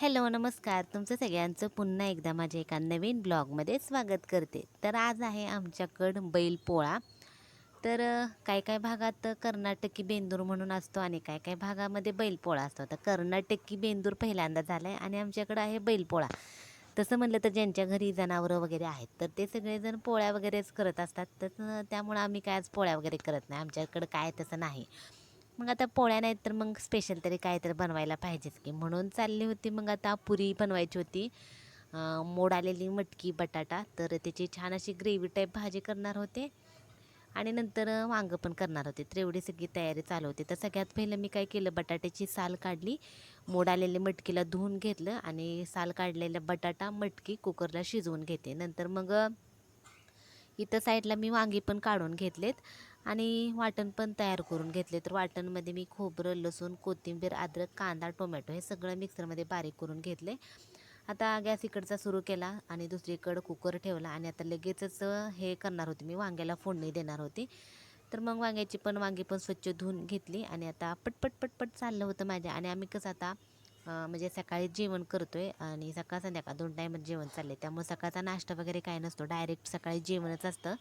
Hello नमस्कार. तुमचं सगळ्यांचं पुन्हा एकदा माझ्या एका नवीन ब्लॉगमध्ये स्वागत करते. तर आज आहे आमच्याकडं बैलपोळा. तर काय काय भागात कर्नाटकी बेंदूर म्हणून असतो आणि काय काय भागामध्ये बैलपोळा असतो. तर कर्नाटकी बेंदूर पहिल्यांदा झाला आहे आणि आमच्याकडं आहे बैलपोळा. तसं म्हणलं तर ज्यांच्या घरी जनावरं वगैरे आहेत तर ते सगळेजण पोळ्या वगैरेच करत असतात. तर त्यामुळं आम्ही काय आज पोळ्या वगैरे करत नाही. आमच्याकडं काय तसं नाही. मग आता पोळ्या नाहीत तर मग स्पेशल तरी काय तर बनवायला पाहिजेच की. म्हणून चालली होती मग आता पुरी बनवायची होती. मोड आलेली मटकी बटाटा. तर त्याची छान अशी ग्रेव्ही टाईप भाजी करणार होते. आणि नंतर वांगं पण करणार होते. तर एवढी सगळी तयारी चालू होती. तर सगळ्यात पहिलं मी काय केलं बटाट्याची साल काढली. मोड आलेली मटकीला धुवून घेतलं आणि साल काढलेला बटाटा मटकी कुकरला शिजवून घेते. नंतर मग इथं साईडला मी वांगी पण काढून घेतलेत. आणि वाटण पण तयार करून घेतले. तर वाटणमध्ये मी खोबरं लसूण कोथिंबीर अद्रक कांदा टोमॅटो हे सगळं मिक्सरमध्ये बारीक करून घेतले. आता गॅस इकडचा सुरू केला आणि दुसरीकडं कुकर ठेवला आणि आता लगेचच हे करणार होते मी वांग्याला फोडणी देणार होती. तर मग वांग्याची पण वांगी पण स्वच्छ धुवून घेतली आणि आता पटपट पटपट चाललं होतं माझ्या. आणि आम्ही कसं आता म्हणजे सकाळी जेवण करतो आहे आणि सकाळ संध्याकाळ दोन टायमात जेवण चालले त्यामुळे सकाळचा नाश्ता वगैरे काय नसतो. डायरेक्ट सकाळी जेवणच असतं.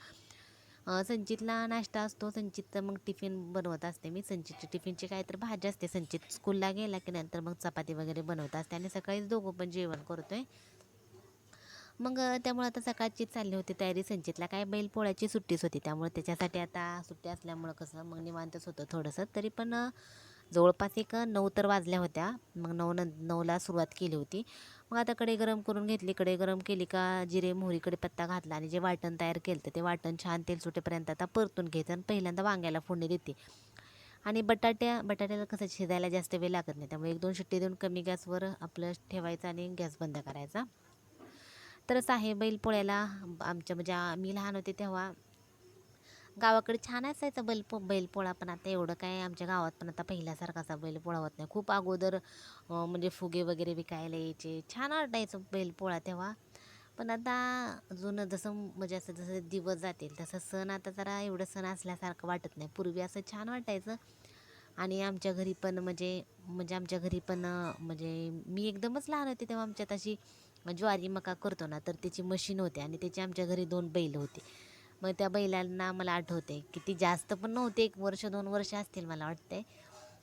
संचितला नाश्ता असतो. संचितचं मग टिफिन बनवत असते मी. संचितची टिफिनची काय तर भाजी असते. संचित स्कूलला गेला की नंतर मग चपाती वगैरे बनवत असते आणि सकाळीच दोघं पण जेवण करतो आहे मग त्यामुळं त्यामुळे आता सकाळची चालली होती तयारी. संचितला काय बैल पोळ्याची सुट्टीच होती. त्यामुळे त्याच्यासाठी आता सुट्टी असल्यामुळं कसं मग निवांतच होतं थोडंसं. तरी पण जवळपास एक नऊ तर वाजल्या होत्या. मग नऊ न नऊला सुरुवात केली होती. मग आता कडे गरम करून घेतली कडे गरम केली का जिरे मोहरीकडे पत्ता घातला आणि जे वाटण तयार केलं तर ते वाटण छान तेल सुटेपर्यंत आता परतून घ्यायचं आणि पहिल्यांदा वांग्याला फोडणी देते. आणि बटाट्या बटाट्याला कसं शिजायला जास्त वेळ लागत नाही त्यामुळे एक दोन शिट्टी देऊन कमी गॅसवर आपलं ठेवायचं आणि गॅस बंद करायचा. तरच आहे बैलपोळ्याला आमच्या म्हणजे आम्ही लहान होते तेव्हा गावाकडे छान असायचा बैल पो बैलपोळा पण आता एवढं काय आमच्या गावात पण आता पहिल्यासारखाचा बैलपोळा होत नाही. खूप अगोदर म्हणजे फुगे वगैरे विकायला यायचे. छान वाटायचं बैलपोळा तेव्हा. पण आता जुनं जसं म्हणजे असं जसं दिवस जातील तसं सण आता जरा एवढं सण असल्यासारखं वाटत नाही. पूर्वी असं छान वाटायचं. आणि आमच्या घरी पण म्हणजे म्हणजे आमच्या घरी पण म्हणजे मी एकदमच लहान होते तेव्हा आमच्यात अशी ज्वारी मका करतो ना तर त्याची मशीन होते आणि त्याची आमच्या घरी दोन बैल होते. मग त्या बैलांना मला आठवते किती जास्त पण नव्हते एक वर्ष दोन वर्ष असतील मला वाटते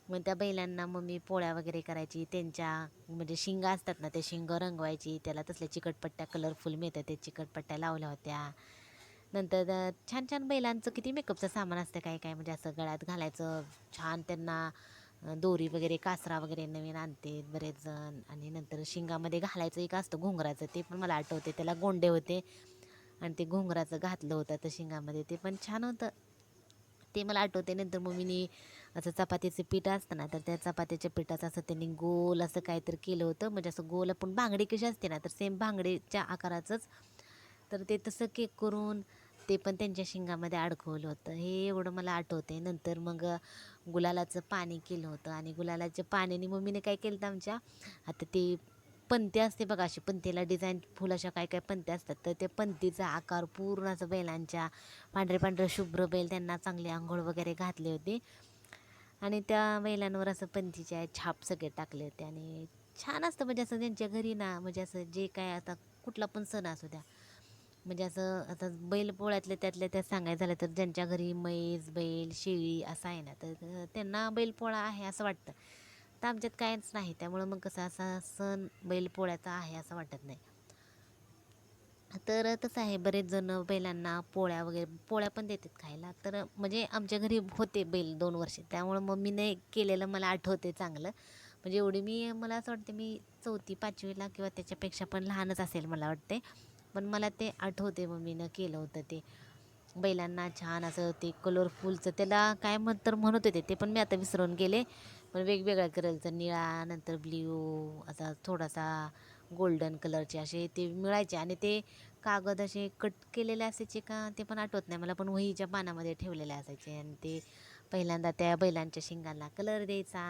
मग त्या बैलांना मग मी पोळ्या वगैरे करायची त्यांच्या म्हणजे शिंगा असतात ना ते शिंग रंगवायची त्याला तसल्या चिकटपट्ट्या कलरफुल मिळतात ते चिकटपट्ट्या लावल्या होत्या. नंतर छान छान बैलांचं किती मेकअपचं सामान असतं काय काय म्हणजे असं गळ्यात घालायचं छान त्यांना दोरी वगैरे कासरा वगैरे नवीन आणते बरेच जण. आणि नंतर शिंगामध्ये घालायचं एक असतं घुंगराचं ते पण मला आठवते त्याला गोंडे होते. आणि ते घोंगराचं घातलं होतं तर शिंगामध्ये. ते पण छान होतं. ते मला आठवते नंतर मम्मीने असं चपातीचं पीठ असतं ना तर त्या चपात्याच्या पिठाचं असं त्यांनी गोल असं काहीतरी केलं होतं. म्हणजे असं गोल आपण बांगडी कशी असते ना तर सेम बांगडीच्या आकाराचंच. तर ते तसं केक करून ते पण त्यांच्या शिंगामध्ये अडकवलं होतं. हे एवढं मला आठवते नंतर मग गुलालाचं पाणी केलं होतं. आणि गुलालाच्या पाण्याने मम्मीने काय केलं होतं आमच्या आता ते पंते असते बघा अशी पंतीला डिझाईन फुल अशा काय काय पंते असतात. तर ते पंतीचा आकार पूर्ण असं बैलांच्या पांढरे पांढरे शुभ्र बैल त्यांना चांगले आंघोळ वगैरे घातले होते. आणि त्या बैलांवर असं पंथीचे छाप सगळे टाकले होते. आणि छान असतं म्हणजे असं त्यांच्या घरी ना म्हणजे असं जे काय आता कुठला पण सण असू द्या म्हणजे असं आता बैल त्यातल्या त्यात सांगायचं झालं तर ज्यांच्या घरी म्हैस बैल शेळी असं आहे ना तर त्यांना बैलपोळा आहे असं वाटतं. तर आमच्यात कायच नाही. त्यामुळं मग कसं असा सण बैलपोळ्याचा आहे असं वाटत नाही. तर तसं आहे. बरेच जण बैलांना पोळ्या वगैरे पोळ्या पण देतात खायला. तर म्हणजे आमच्या घरी होते बैल दोन वर्षे. त्यामुळं मम्मीने केलेलं. मला आठवते चांगलं. म्हणजे एवढी मी मला असं वाटते मी चौथी पाचवीला किंवा त्याच्यापेक्षा पण लहानच असेल मला वाटते पण मला ते आठवते मम्मीनं केलं होतं ते. बैलांना छान असं ते कलरफुलचं त्याला काय म्हण तर म्हणत होते ते. पण मी आता विसरून गेले. पण वेगवेगळ्या कलरचं निळा नंतर ब्ल्यू असा थोडासा गोल्डन कलरचे असे ते मिळायचे. आणि ते कागद असे कट केलेले असायचे का ते पण आठवत नाही. मला पण वहीच्या पानामध्ये ठेवलेले असायचे. आणि ते पहिल्यांदा त्या बैलांच्या शिंगांना कलर द्यायचा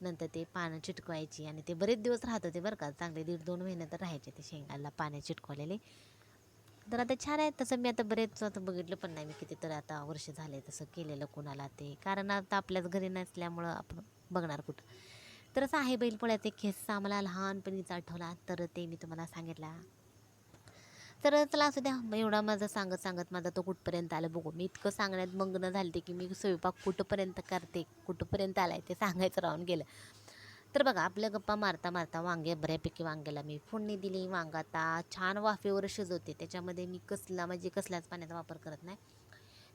नंतर ते पानं चिटकवायची. आणि ते बरेच दिवस राहत होते बरं का. चांगले दीड दोन महिने तर राहायचे ते शेंगाला पाने चिटकवलेले. तर आता छान आहे. तसं मी आता बरेच आता बघितलं पण नाही मी किती तर आता वर्ष झाले तसं केलेलं कोणाला ते. कारण आता आपल्याच घरी नसल्यामुळं आपण बघणार कुठं. तर असं आहे बैलपोळ्याचा एक किस्सा मला लहानपणीचा आठवला. तर ते मी तुम्हाला सांगितला. तर चला असू द्या. मग एवढा माझं सांगत सांगत माझा तो कुठपर्यंत आला बघू. मी इतकं सांगण्यात मग्न झालते की मी स्वयंपाक कुठंपर्यंत करते कुठंपर्यंत आहे ते सांगायचं राहून गेलं. तर बघा आपल्या गप्पा मारता मारता वांगे बऱ्यापैकी वांग्याला मी फोडणी दिली. वांगा आता छान वाफेवर शिजवते. त्याच्यामध्ये मी कसला म्हणजे कसल्याच पाण्याचा वापर करत नाही.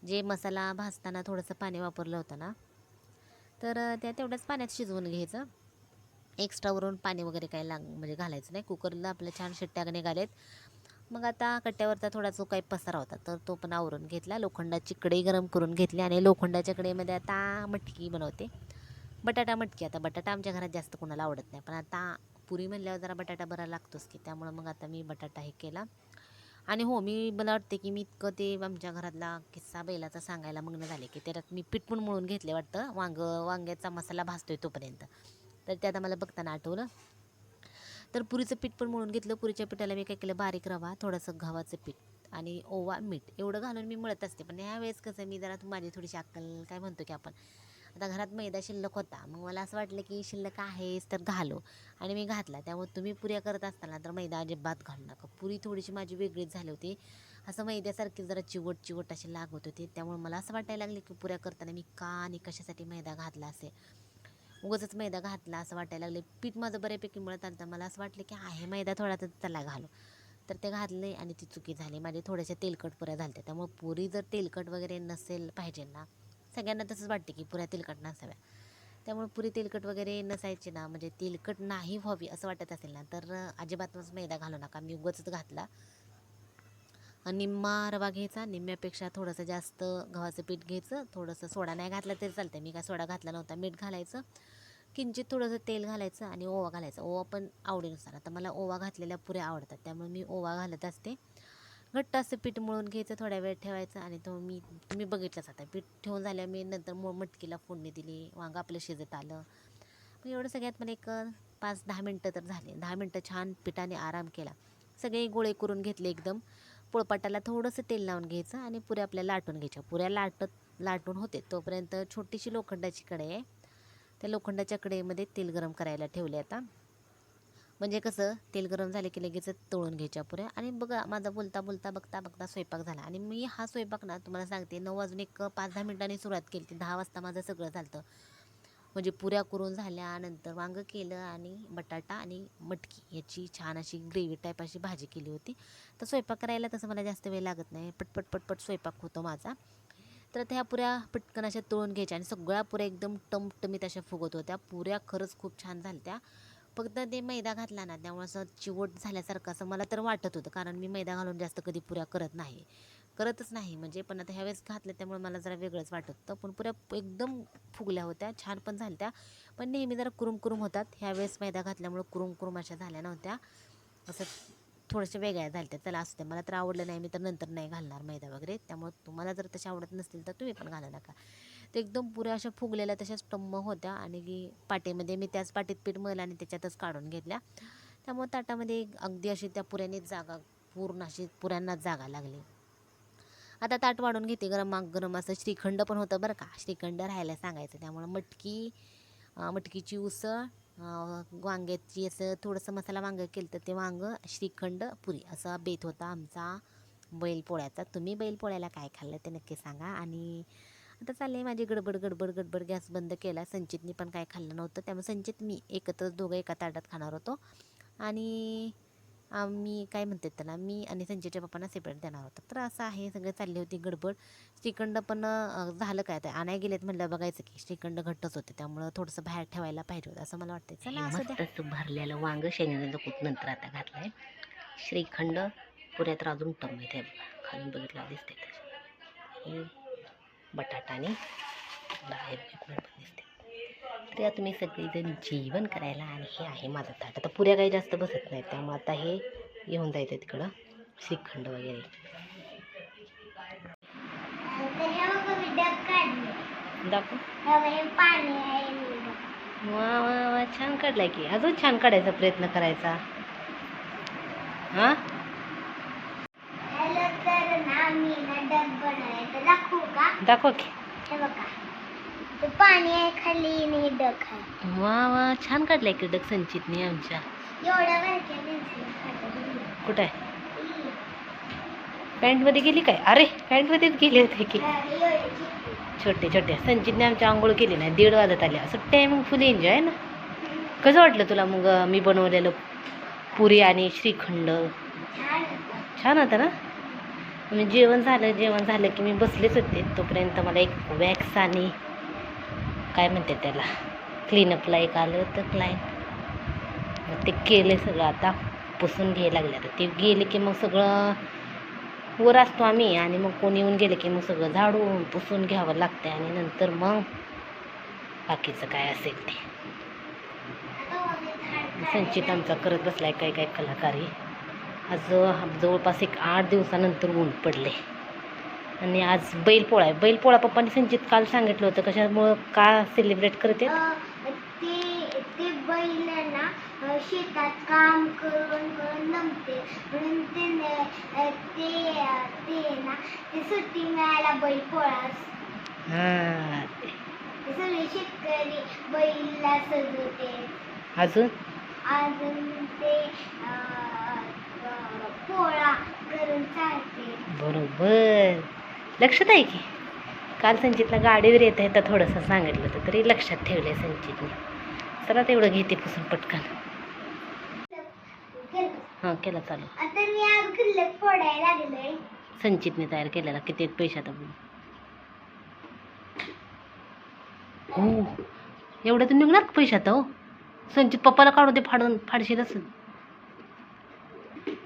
जे मसाला भाजताना थोडंसं पाणी वापरलं होतं ना तर त्या तेवढ्याच पाण्यात शिजवून घ्यायचं. एक्स्ट्रावरून पाणी वगैरे काही लाग म्हणजे घालायचं नाही. कुकरला आपल्या छान शिट्ट्या निघालेत. मग आता कट्ट्यावरचा थोडा जो काही पसारा होता तर तो पण आवरून घेतला. लोखंडाची कढई गरम करून घेतली आणि लोखंडाच्या कढईमध्ये आता मटकी बनवते. बटाटा मटकी. आता बटाटा आमच्या घरात जास्त कोणाला आवडत नाही. पण आता पुरी म्हणल्यावर जरा बटाटा बरा लागतोच की त्यामुळं मग आता मी बटाटा हे केला. आणि हो मी मला वाटते की मी इतकं ते आमच्या घरातला किस्सा बैलाचा सांगायला मग्न झाले की त्याच्यात मी पीठ पण मळून घेतले वाटतं. वांग वांग्याचा मसाला भासतोय तोपर्यंत. तर ते आता मला बघताना आठवलं. तर पुरीचं पीठ पण मळून घेतलं. पुरीच्या पिठाला मी काय केलं? बारीक रवा थोडंसं गव्हाचं पीठ आणि ओवा मीठ. एवढं घालून मी मळत असते. पण ह्यावेळेस कसं मी जरा माझी थोडीशी अक्कल काय म्हणतो की आपण आता घरात मैदा शिल्लक होता. मग मला असं वाटलं की शिल्लक आहेच तर घालो. आणि मी घातला. त्यामुळे तुम्ही पुऱ्या करत असताना तर मैदा अजिबात घालू नका. पुरी थोडीशी माझी वेगळीच झाली होती. असं मैद्यासारखी जरा चिवट चिवट अशी लागत होती. त्यामुळे मला असं वाटायला लागले की पुऱ्या करताना मी का आणि कशासाठी मैदा घातला असेल उगाचच मैदा घातला असं वाटायला लागले. पीठ माझं बऱ्यापैकी मिळत आलं. तर मला असं वाटलं की आहे मैदा थोडा तर त्याला घालो. तर ते घातले आणि ती चुकी झाली. माझे थोड्याशा तेलकट पुऱ्या झाल्या त्यामुळे पुरी जर तेलकट वगैरे नसेल पाहिजे ना सगळ्यांना तसंच वाटते की पुऱ्या तेलकट नसाव्या. त्यामुळे पुरी तेलकट वगैरे नसायची ना म्हणजे तेलकट नाही व्हावी असं वाटत असेल ना तर अजिबातच मैदा घालू नका. मी उगाचच घातला. निम्मा रवा घ्यायचा. निम्म्यापेक्षा थोडंसं जास्त गव्हाचं पीठ घ्यायचं. थोडंसं सोडा नाही घातला तरी चालतं मी काय सोडा घातला नव्हता. मीठ घालायचं. किंचित थोडंसं तेल घालायचं आणि ओवा घालायचा. ओवा पण आवडीनुसार. आता मला ओवा घातलेल्या पुऱ्या आवडतात. त्यामुळे मी ओवा घालत असते. घट्ट असं पीठ मळून घ्यायचं थोड्या वेळ ठेवायचं आणि तो मी तुम्ही बघितलंच आता. पीठ ठेवून झाल्या मी नंतर मो मटकीला फोडणी दिली वांग आपलं शिजत आलं. मग एवढं सगळ्यात मला एक पाच दहा मिनटं तर झाले. दहा मिनटं छान पिठाने आराम केला. सगळे गोळे करून घेतले एकदम. पोळपाटाला थोडंसं तेल लावून घ्यायचं आणि पुऱ्या आपल्या लाटून घ्यायच्या. पुऱ्या लाटत लाटून होते. तोपर्यंत छोटीशी लोखंडाची कढई आहे. त्या लोखंडाच्या कढईमध्ये तेल गरम करायला ठेवले आता. म्हणजे कसं तेल गरम झाले की लगेच तळून घ्यायच्या पुऱ्या आणि बघा माझा बोलता बोलता बघता बघता स्वयंपाक झाला. आणि मी हा स्वयंपाक ना तुम्हाला सांगते नऊ वाजून एक पाच दहा मिनिटांनी सुरुवात केली. ती दहा वाजता माझं सगळं झालं म्हणजे पुऱ्या करून झाल्यानंतर वांगं केलं आणि बटाटा आणि मटकी याची छान अशी ग्रेव्ही टाईप अशी भाजी केली होती. तर स्वयंपाक करायला तसं मला जास्त वेळ लागत नाही. पटपट पटपट स्वयंपाक होतो माझा. तर त्या पुऱ्या पटकन अशा तळून घ्यायच्या आणि सगळ्या पुऱ्या एकदम टमटमीत अशा फुगत होत्या. पुऱ्या खरंच खूप छान झाल्या फक्त ते मैदा घातला ना त्यामुळे असं चिवट झाल्यासारखं असं मला तर वाटत होतं. कारण मी मैदा घालून जास्त कधी पुऱ्या करत नाही. करतच नाही. म्हणजे पण आता ह्यावेळेस घातलं त्यामुळे मला जरा वेगळंच वाटत होतं. पण पुऱ्या एकदम फुगल्या होत्या छान पण झाल्या पण नेहमी जरा कुरुम कुरुम होतात ह्यावेळेस मैदा घातल्यामुळे कुरुम कुरुम अशा झाल्या नव्हत्या. असं थोड्याशा वेगळ्या झाल्या चला असू द्या मला तर आवडलं नाही मी तर नंतर नाही घालणार मैदा वगैरे. त्यामुळे तुम्हाला जर तशा आवडत नसतील तर तुम्ही पण घाला नका. ते एकदम पुऱ्या अशा फुगलेल्या तशाच टम्म होत्या आणि की पाटेमध्ये मी त्याच पाटीत पीठ मळलं आणि त्याच्यातच काढून घेतल्या. त्यामुळे ताटामध्ये अगदी अशी त्या पुऱ्याने जागा पूर्ण अशी पुऱ्यांनाच जागा लागली. आता ताट वाढून घेते. गरम गरम असं श्रीखंड पण होतं बरं का. श्रीखंड राहायला सांगायचं. त्यामुळं मटकी मटकीची उसळ वांग्याची असं थोडंसं मसाला वांगं केलं तर ते वांगं श्रीखंड पुरी असा बेत होता आमचा बैलपोळ्याचा तुम्ही बैलपोळ्याला काय खाल्लं ते नक्की सांगा. आणि आता चालले माझी गडबड गडबड गडबड गॅस बंद केला. संचितनी पण काय खाल्लं नव्हतं. त्यामुळे संचित मी एकत्र दोघं एका ताटात खाणार होतो. आणि मी काय म्हणतात त्याला मी आणि संजयच्या पप्पांना सेपरेट देणार होतं. तर असं आहे सगळे चालली होती गडबड. श्रीखंड पण झालं काय तर आणाय गेलेत म्हणलं बघायचं की श्रीखंड घट्टच होते त्यामुळं थोडंसं बाहेर ठेवायला पाहिजे होतं असं मला वाटतं चला असं भरलेलं वांग शेंगण्याचं खूप नंतर आता घातलंय? श्रीखंड पुऱ्यात अजून टम आहे खाली बघितलं दिसते बटाटा आणि डाळ दिसते. तर या तुम्ही सगळेजण जेवण करायला आणि हे आहे माझं ताट आता पुऱ्या काही जास्त बसत नाहीत त्यामुळे आता हे येऊन जायचं तिकडं श्रीखंड वगैरे. दाखव. वा वा वा छान काढलाय की. अजून छान काढायचा प्रयत्न करायचा. हां? दाखव की? पाणी आहे खाली आणि डक आहे. वा वा छान काढलाय कीडक संचितने आमच्या. एवढ्या बारक्या पेन्सिल. कुठं आहे? पॅन्टमध्ये गेली काय? अरे पॅन्टमध्येच गेले होते की. छोटे छोटे. संचितने आमच्या आंघोळ केली नाही. दीड वाजत आल्या सुट्टी आहे मग फुल एन्जॉय ना? कसं वाटलं तुला मग अं, मी बनवलेलं पुरी आणि श्रीखंड? छान होतं. छान होतं ना? मी जेवण झालं जेवण झालं की मी बसलेच होते. तोपर्यंत मला एक वॅक्स आणि काय म्हणते त्याला? क्लीनअपला एक आलं होतं क्लायंट मग ते केले सगळं आता पुसून घ्यायला लागले आता. ते गेले की मग सगळं वर असतो आम्ही आणि मग कोणी येऊन गेले की मग सगळं झाडून पुसून घ्यावं लागतं आणि नंतर मग बाकीचं काय असेल ते. संचित आमचा करत बसलाय काही काही कलाकारी. आज जवळपास एक आठ दिवसानंतर ऊन पडले आणि आज बैलपोळा आहे. बैलपोळा पप्पांनी संचित काल सांगितलं होतं. कशामुळं का सेलिब्रेट करते ते ते बैल ना अं, शेतात काम करून करून दमते म्हणून ते ते ते ना ते सुट्टी मिळायला बैल पोळा असतो. हां. ते सगळे शेतकरी बैलला सजवते. अजून? अजून ते पोळा करून चालते. बरोबर. लक्षात आहे की? काल संचितला गाडीवर येता येता थोडंसं सांगितलं होतं तरी लक्षात ठेवलं संचितने. चला तेवढं घेते पुसून पटकन. हां केला चालू. संचितने तयार केलेला किती बघू हो एवढं तर निघणार का आता हो? संचित पप्पाला काढून ते फाडून फाडशील असं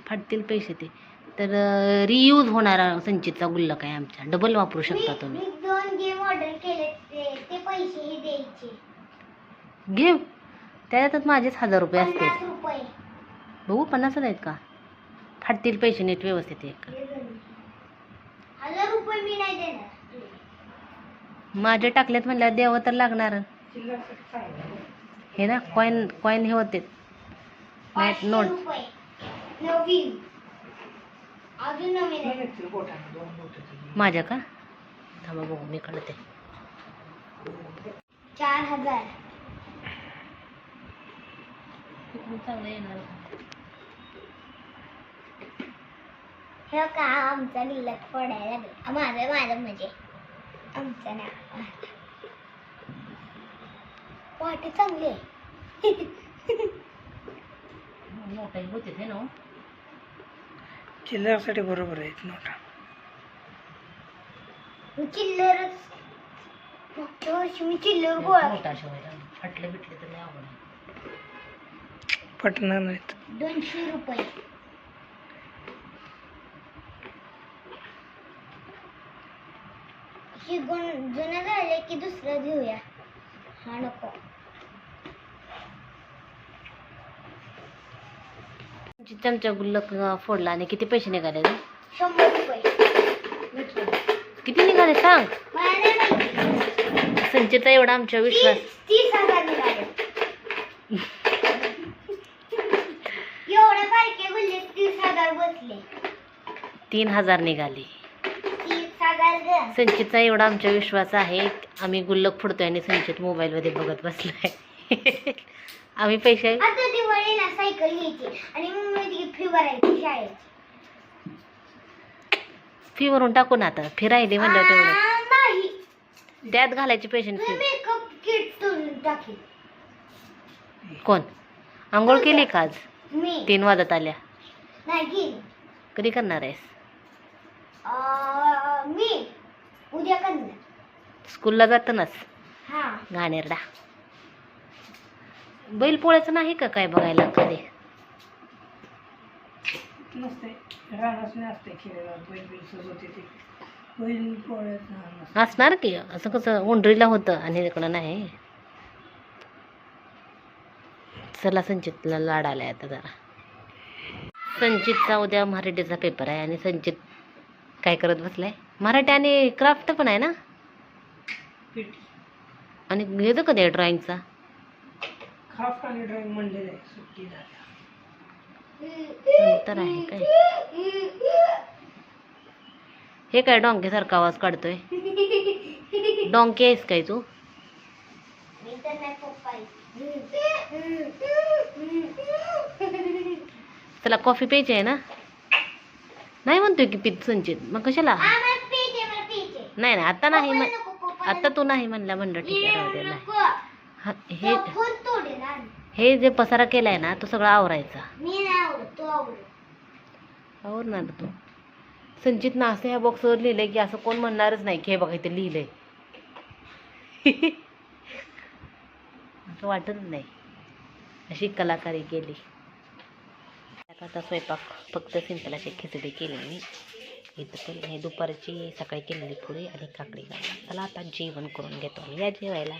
फाडतील पैसे ते. तर रियूज होणारा संचितचा गुल्लक आहे आमचा. डबल वापरू शकता तुम्ही. दोन गेम ऑर्डर केले ते. ते पैसेही द्यायचे. घे त्याच्यातच माझेच हजार रुपये असते पन्नास बघू पन्नासच आहेत का? फाटतील पैसे नीट व्यवस्थित आहे का हजार रुपये मी नाही देणार. माझे टाकलेत म्हणल्यावर द्यावं तर लागणार. हे ना कॉईन कॉईन हे होते. नोट नवीन. अजून नवीन आहे. माझ्या का? थांबा बघू मी काढते. चार हजार. चांगलं येणार. हे का आमचा निलक फोडायला लागला. माझं माझं म्हणजे. आमचा वाटे चांगली आहे. मोठा होते ते ना चिल्लरसाठी बरोबर आहेत नोटा. वर्षी मी चिल्लर गोळा फाटले बिटले तर आवड आहे. पटणार नाहीत. दोनशे रुपये. हे गुण जुनं झाले की दुसरं घेऊया हा नको. चमचा गुल्लक फोडला आणि किती पैसे निघाले रे? शंभर रुपये. किती निघाले सांग? संचितचा एवढा आमच्या विश्वास तीस तीस हजार मिळाले एवढे बारके बोलले तीस हजार बसले. तीन हजार निघाले. संचितचा एवढा आमच्या विश्वास आहे. आम्ही गुल्लक फोडतोय आणि संचित मोबाईलमध्ये बघत बसलाय. आम्ही पैसे? आता सायकल घ्यायची आणि फी भरायची शाळेची फी वरून टाकू ना आता. फिरायले म्हणलं तेवढं. आ, नाही. त्यात घालायचे पैसे मी फी मेकअप किट तोडून टाकी कोण? आंघोळ केली का आज? मी. तीन वाजत आल्या. नाही कधी करणार आहेस? आ, मी. उद्या करणार. स्कूलला जातानाच? हा. घाणेरडा. बैल पोळ्याचं नाही का काय बघायला कधी? नसते. रानाच नाही असते खेळायला. बैल बिल सजवते ते. बैल पोळ्यात लहान असते. असणार की? असं कसं उंडरीला होतं आणि इकडं नाही? चला संचितला लाड आलाय आता जरा. संचितचा उद्या मराठीचा पेपर आहे आणि संचित काय करत बसलाय? मराठी आणि क्राफ्ट पण आहे ना? आणि घेतो कधी आहे ड्रॉइंगचा क्राफ्ट आणि ड्रॉइंग म्हणलेलं आहे सुट्टी झाल्या नंतर आहे काय? हे काय डोंकेसारखा आवाज काढतोय? डोंके आहेस काय तू? त्याला कॉफी प्यायची आहे ना? नाही म्हणतोय की पित संचित. मग कशाला? नाही नाही आता नाही आता तू नाही म्हणला म्हणलं ठीक आहे राहू दे नाही. हे जे पसारा केलाय ना तो सगळा आवरायचा. आवरणार तू. संचित ना असं ह्या बॉक्सवर लिहिलंय की असं कोण म्हणणारच नाही की हे बघा इथे लिहिलंय. असं वाटत नाही. अशी कलाकारी केली. आता स्वयंपाक फक्त सिंपल अशी खिचडी केली मी. इथं पण हे दुपारची सकाळी केलेली पुरी आणि काकडी. घालून चला आता जेवण करून घेतो. आम्ही या जेवायला.